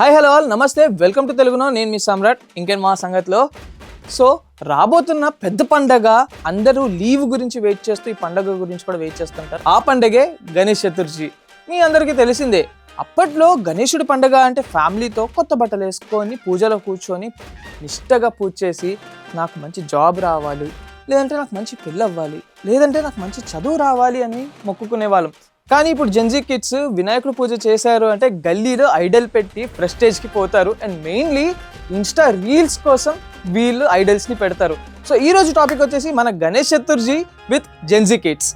Hi hello all నమస్తే welcome to తెలుగునో నేను మీ సమ్రాట్. ఇంకేం మా సంగతిలో? సో రాబోతున్న పెద్ద పండగ అందరూ లీవ్ గురించి వెయిట్ చేస్తూ ఈ పండగ గురించి కూడా వెయిట్ చేస్తుంటారు. ఆ పండగే గణేష్ చతుర్థి. మీ అందరికీ తెలిసిందే అప్పట్లో గణేశుడి పండగ అంటే ఫ్యామిలీతో కొత్త బట్టలు వేసుకొని పూజలో కూర్చొని నిష్టగా పూజ చేసి నాకు మంచి జాబ్ రావాలి లేదంటే నాకు మంచి పెళ్ళి అవ్వాలి లేదంటే నాకు మంచి చదువు రావాలి అని మొక్కుకునే వాళ్ళం కానీ ఇప్పుడు జెన్జీ కిడ్స్ వినాయకుడు పూజ చేశారు అంటే గల్లీలో ఐడల్ పెట్టి ప్రెస్టేజ్కి పోతారు. అండ్ మెయిన్లీ ఇన్స్టా రీల్స్ కోసం వీళ్ళు ఐడల్స్ని పెడతారు. సో ఈ రోజు టాపిక్ వచ్చేసి మన Ganesh Chaturthi with Gen Z kids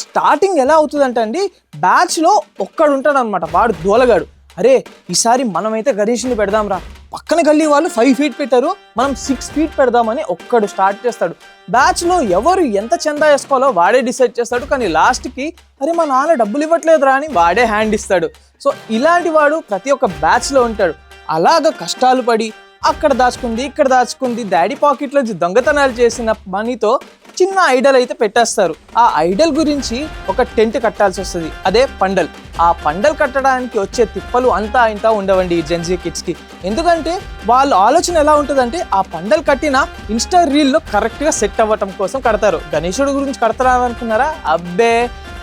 starting ఎలా అవుతుందంటే అండి బ్యాచ్లో ఒక్కడు ఉంటాడు అనమాట వాడు దోలగాడు. అరే ఈసారి మనమైతే గణేష్ని పెడదాంరా. పక్కన గల్లీ వాళ్ళు ఫైవ్ ఫీట్ పెట్టారు. మనం సిక్స్ ఫీట్ పెడదామని ఒక్కడు స్టార్ట్ చేస్తాడు. బ్యాచ్లో ఎవరు ఎంత చందా వేసుకోవాలో వాడే డిసైడ్ చేస్తాడు. కానీ లాస్ట్కి అరే మా నాన్న డబ్బులు ఇవ్వట్లేదురా అని వాడే హ్యాండ్ ఇస్తాడు. సో ఇలాంటి వాడు ప్రతి ఒక్క బ్యాచ్లో ఉంటాడు. అలాగ కష్టాలు పడి అక్కడ దాచుకుంది ఇక్కడ దాచుకుంది డాడీ పాకెట్లోంచి దొంగతనాలు చేసిన మనీతో చిన్న ఐడల్ అయితే పెట్టేస్తారు. ఆ ఐడల్ గురించి ఒక టెంట్ కట్టాల్సి వస్తుంది. అదే పండల్. ఆ పండల్ కట్టడానికి వచ్చే తిప్పలు అంతా ఇంత ఉండవండి ఈ జెన్జీ కిడ్స్కి. ఎందుకంటే వాళ్ళ ఆలోచన ఎలా ఉంటుందంటే ఆ పండల్ కట్టిన ఇన్స్టా రీల్లో కరెక్ట్గా సెట్ అవ్వటం కోసం కడతారు. గణేశుడు గురించి కడతారా అనుకున్నారా అబ్బే!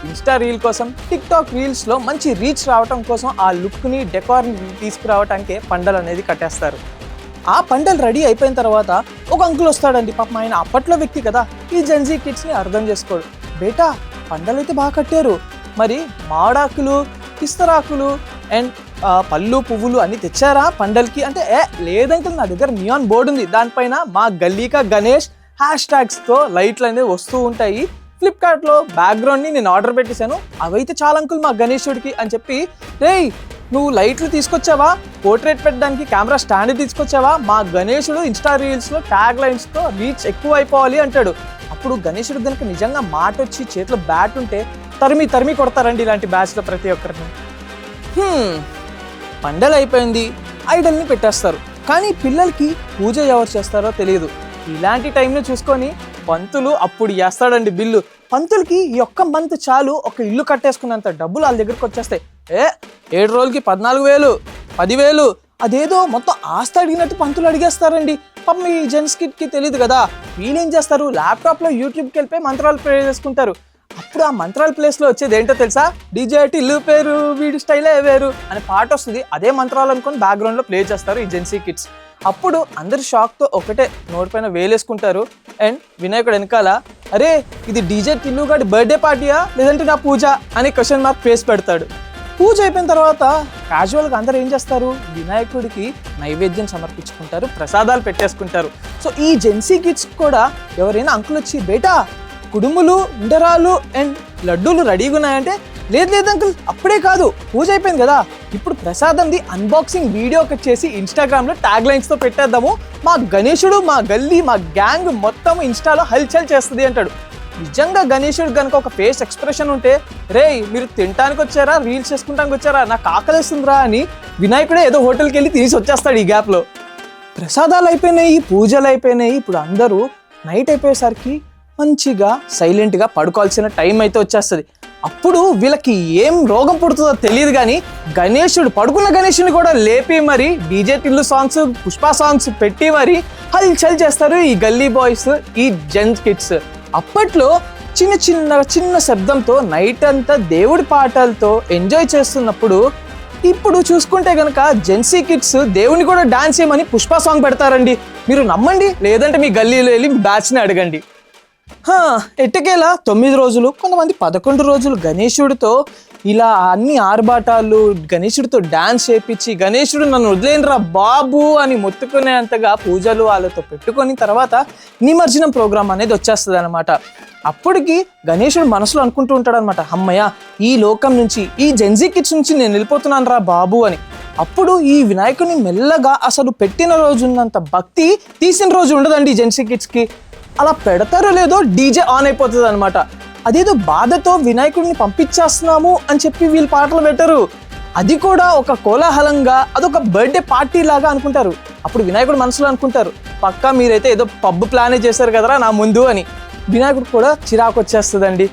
ఇన్స్టా రీల్ కోసం టిక్ టాక్ రీల్స్లో మంచి రీచ్ రావటం కోసం ఆ లుక్ని డెకార్ని తీసుకురావటానికే పండల్ అనేది కట్టేస్తారు. ఆ పంటలు రెడీ అయిపోయిన తర్వాత ఒక అంకుల్ వస్తాడండి. పాపం ఆయన అప్పట్లో వ్యక్తి కదా. ఈ జెన్జీ కిడ్స్ని అర్థం చేసుకోడు. బేటా పండలు అయితే బాగా కట్టారు. మరి మాడాకులు కిస్తరాకులు అండ్ పళ్ళు పువ్వులు అన్ని తెచ్చారా పండల్కి? అంటే ఏ లేదంకుల్ నా దగ్గర నియాన్ బోర్డు ఉంది. దానిపైన మా గల్లీకా గణేష్ హ్యాష్ ట్యాగ్స్తో లైట్లు అనేవి వస్తూ ఉంటాయి. ఫ్లిప్కార్ట్లో బ్యాక్గ్రౌండ్ని నేను ఆర్డర్ పెట్టేశాను. అవైతే చాలా అంకుల్ మా గణేశుడికి అని చెప్పి రే నువ్వు లైట్లు తీసుకొచ్చావా? పోర్ట్రేట్ పెట్టడానికి కెమెరా స్టాండ్ తీసుకొచ్చావా? మా గణేశుడు ఇన్స్టా రీల్స్లో ట్యాగ్ లైన్స్తో రీచ్ ఎక్కువ అయిపోవాలి అంటాడు. అప్పుడు గణేశుడు కనుక నిజంగా మాట వచ్చి చేతిలో బ్యాట్ ఉంటే తరిమి తరిమి కొడతారండి ఇలాంటి బ్యాచ్లో ప్రతి ఒక్కరిని. పండలు అయిపోయింది ఐడల్ని పెట్టేస్తారు. కానీ పిల్లలకి పూజ ఎవరు చేస్తారో తెలియదు. ఇలాంటి టైంలో చూసుకొని పంతులు అప్పుడు వేస్తాడండి బిల్లు. పంతులకి ఈ ఒక్క మంత్ చాలు ఒక ఇల్లు కట్టేసుకున్నంత డబ్బులు వాళ్ళ దగ్గరకు వచ్చేస్తాయి. ఏ ఏడు రోజులకి పద్నాలుగు వేలు పదివేలు అదేదో మొత్తం ఆస్తి అడిగినట్టు పంతులు అడిగేస్తారండి. పాపం ఈ జెంట్స్ కిట్కి తెలియదు కదా. వీళ్ళేం చేస్తారు? ల్యాప్టాప్లో యూట్యూబ్కి వెళ్ళిపోయి మంత్రాలు ప్లే చేసుకుంటారు. అప్పుడు ఆ మంత్రాల ప్లేస్లో వచ్చేది ఏంటో తెలుసా? డీజే ఇల్లు పేరు వీడి స్టైలే వేరు అనే పాట వస్తుంది. అదే మంత్రాలు అనుకొని బ్యాక్గ్రౌండ్లో ప్లే చేస్తారు ఈ జెన్సీ కిడ్స్ అప్పుడు అందరు షాక్తో ఒకటే నోటి పైన వేలేసుకుంటారు. అండ్ వినాయకుడు వెనకాల అరే ఇది డీజే టిల్లు బర్త్డే పార్టీయా? లేదంటే నా పూజ? అని క్వశ్చన్ మార్క్ ఫేస్ పెడతాడు. పూజ అయిపోయిన తర్వాత క్యాజువల్గా అందరూ ఏం చేస్తారు? వినాయకుడికి నైవేద్యం సమర్పించుకుంటారు ప్రసాదాలు పెట్టేసుకుంటారు. సో ఈ జెన్సీ కిడ్స్ కూడా ఎవరైనా అంకులు వచ్చి బేటా కుడుములు ఉండరాలు అండ్ లడ్డూలు రెడీగా ఉన్నాయంటే లేదు లేదు అంకుల్ అప్పుడే కాదు. పూజ అయిపోయింది కదా. ఇప్పుడు ప్రసాదంది అన్బాక్సింగ్ వీడియో ఒకటి చేసి ఇన్స్టాగ్రామ్లో ట్యాగ్ లైన్స్తో పెట్టేద్దాము. మా గణేశుడు మా గల్లీ మా గ్యాంగ్ మొత్తం ఇన్స్టాలో హల్చల్ చేస్తుంది అంటాడు. నిజంగా గణేశుడు కనుక ఒక ఫేస్ ఎక్స్ప్రెషన్ ఉంటే రే మీరు తినటానికి వచ్చారా? రీల్స్ చేసుకుంటానికి వచ్చారా? నాకు ఆకలిస్తుందిరా అని వినాయకుడే ఏదో హోటల్కి వెళ్ళి తీసి వచ్చేస్తాడు ఈ గ్యాప్లో ప్రసాదాలు అయిపోయినాయి పూజలు అయిపోయినాయి. ఇప్పుడు అందరూ నైట్ అయిపోయేసరికి మంచిగా సైలెంట్గా పడుకోవాల్సిన టైం అయితే వచ్చేస్తుంది. అప్పుడు వీళ్ళకి ఏం రోగం పుడుతుందో తెలియదు కానీ గణేశుడు పడుకున్న గణేశుని కూడా లేపి మరి DJ Tillu songs Pushpa songs పెట్టి మరి హల్చల్ చేస్తారు ఈ గల్లీ బాయ్స్ ఈ జెంట్స్ కిడ్స్. అప్పట్లో చిన్న చిన్న చిన్న శబ్దంతో నైట్ అంతా దేవుడి పాటలతో ఎంజాయ్ చేస్తున్నప్పుడు ఇప్పుడు చూసుకుంటే కనుక జెన్సీ కిడ్స్ దేవుని కూడా డాన్స్ చేయమని పుష్ప సాంగ్ పెడతారండి. మీరు నమ్మండి? లేదంటే మీ గల్లీలో వెళ్ళి మీ బ్యాచ్ని అడగండి. ఎట్టకేలా? తొమ్మిది రోజులు కొంతమంది పదకొండు రోజులు గణేశుడితో ఇలా అన్ని ఆర్భాటాలు గణేశుడితో డాన్స్ చేపించి గణేశుడు నన్ను వదిలేనరా బాబు అని మొత్తుకునేంతగా పూజలు వాళ్ళతో పెట్టుకొని తర్వాత నిమజ్జనం ప్రోగ్రాం అనేది వచ్చేస్తుంది అనమాట అప్పటికి గణేశుడు మనసులో అనుకుంటూ ఉంటాడు అనమాట అమ్మయ్య ఈ లోకం నుంచి ఈ జెన్జీ కిడ్స్ నుంచి నేను వెళ్ళిపోతున్నాను రా బాబు అని. అప్పుడు ఈ వినాయకుని మెల్లగా అసలు పెట్టిన రోజు ఉన్నంత భక్తి తీసిన రోజు ఉండదండి జెన్సీ కిడ్స్కి అలా పెడతారో లేదో డీజే ఆన్ అయిపోతుంది అనమాట అదేదో బాధతో వినాయకుడిని పంపించేస్తున్నాము అని చెప్పి వీళ్ళు పాటలు పెట్టరు. అది కూడా ఒక కోలాహలంగా అదొక బర్త్డే పార్టీ లాగా అనుకుంటారు. అప్పుడు వినాయకుడు మనసులో అనుకుంటారు పక్కా మీరైతే ఏదో పబ్ ప్లానే చేశారు కదరా నా ముందు అని. వినాయకుడు కూడా చిరాకు వచ్చేస్తుందండి.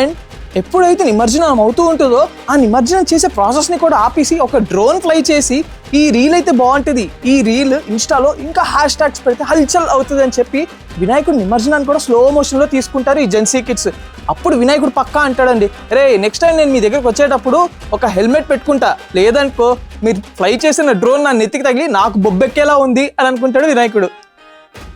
అండ్ ఎప్పుడైతే నిమజ్జనం అవుతూ ఉంటుందో ఆ నిమజ్జనం చేసే ప్రాసెస్ని కూడా ఆపేసి ఒక డ్రోన్ ఫ్లై చేసి ఈ రీల్ అయితే బాగుంటుంది. ఈ రీల్ ఇన్స్టాలో ఇంకా హ్యాష్ ట్యాగ్స్ పెడితే హల్చల్ అవుతుంది అని చెప్పి వినాయకుడు నిమజ్జనాన్ని కూడా స్లో మోషన్లో తీసుకుంటారు ఈ జెన్సీ కిడ్స్ అప్పుడు వినాయకుడు పక్కా అంటాడండి రే నెక్స్ట్ టైం నేను మీ దగ్గరకు వచ్చేటప్పుడు ఒక హెల్మెట్ పెట్టుకుంటా. లేదనుకో మీరు ఫ్లై చేసిన డ్రోన్ నా నెత్తికి తగిలి నాకు బొబ్బెక్కేలా ఉంది అని అనుకుంటాడు వినాయకుడు.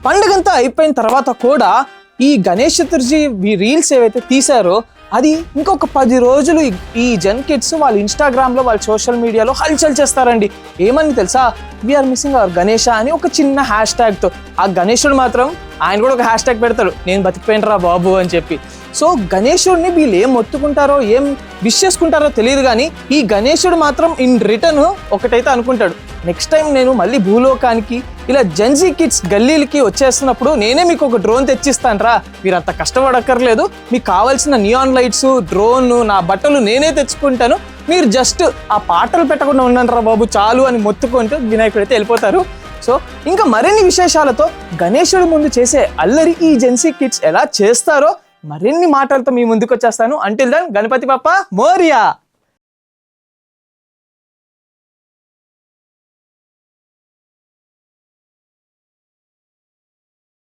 పండుగంతా అయిపోయిన తర్వాత కూడా ఈ గణేష్ చతుర్థి రీల్స్ ఏవైతే తీశారో అది ఇంకొక పది రోజులు ఈ- జన్ కిడ్స్ వాళ్ళ ఇన్స్టాగ్రామ్లో వాళ్ళ సోషల్ మీడియాలో హల్చల్ చేస్తారండి. ఏమని తెలుసా? వీఆర్ మిస్సింగ్ అవర్ గణేష అని ఒక చిన్న హ్యాష్ ట్యాగ్తో ఆ గణేషుడు మాత్రం ఆయన కూడా ఒక హ్యాష్ ట్యాగ్ పెడతాడు నేను బతికిపోయినరా బాబు అని చెప్పి. సో గణేశుడిని వీళ్ళు ఏం మొత్తుకుంటారో ఏం విష్ చేసుకుంటారో తెలియదు కానీ ఈ గణేశుడు మాత్రం ఇన్ రిటర్న్ ఒకటైతే అనుకుంటాడు. నెక్స్ట్ టైం నేను మళ్ళీ భూలోకానికి ఇలా జెన్జీ కిడ్స్ గల్లీలకి వచ్చేస్తున్నప్పుడు నేనే మీకు ఒక డ్రోన్ తెచ్చిస్తానరా. మీరు అంత కష్టపడక్కర్లేదు. మీకు కావాల్సిన నియాన్ లైట్స్ డ్రోన్ నా బట్టలు నేనే తెచ్చుకుంటాను. మీరు జస్ట్ ఆ పాటలు పెట్టకుండా ఉండండిరా బాబు చాలు అని మొత్తుకుంటూ వినాయకుడు అయితే వెళ్ళిపోతారు. సో ఇంకా మరిన్ని విశేషాలతో గణేశుడి ముందు చేసే అల్లరి ఈ జెన్సీ కిడ్స్ ఎలా చేస్తారో మరిన్ని మాటలతో మీ ముందుకు వచ్చేస్తాను అంటిల్ దన్ గణపతి పప్ప మోరియా!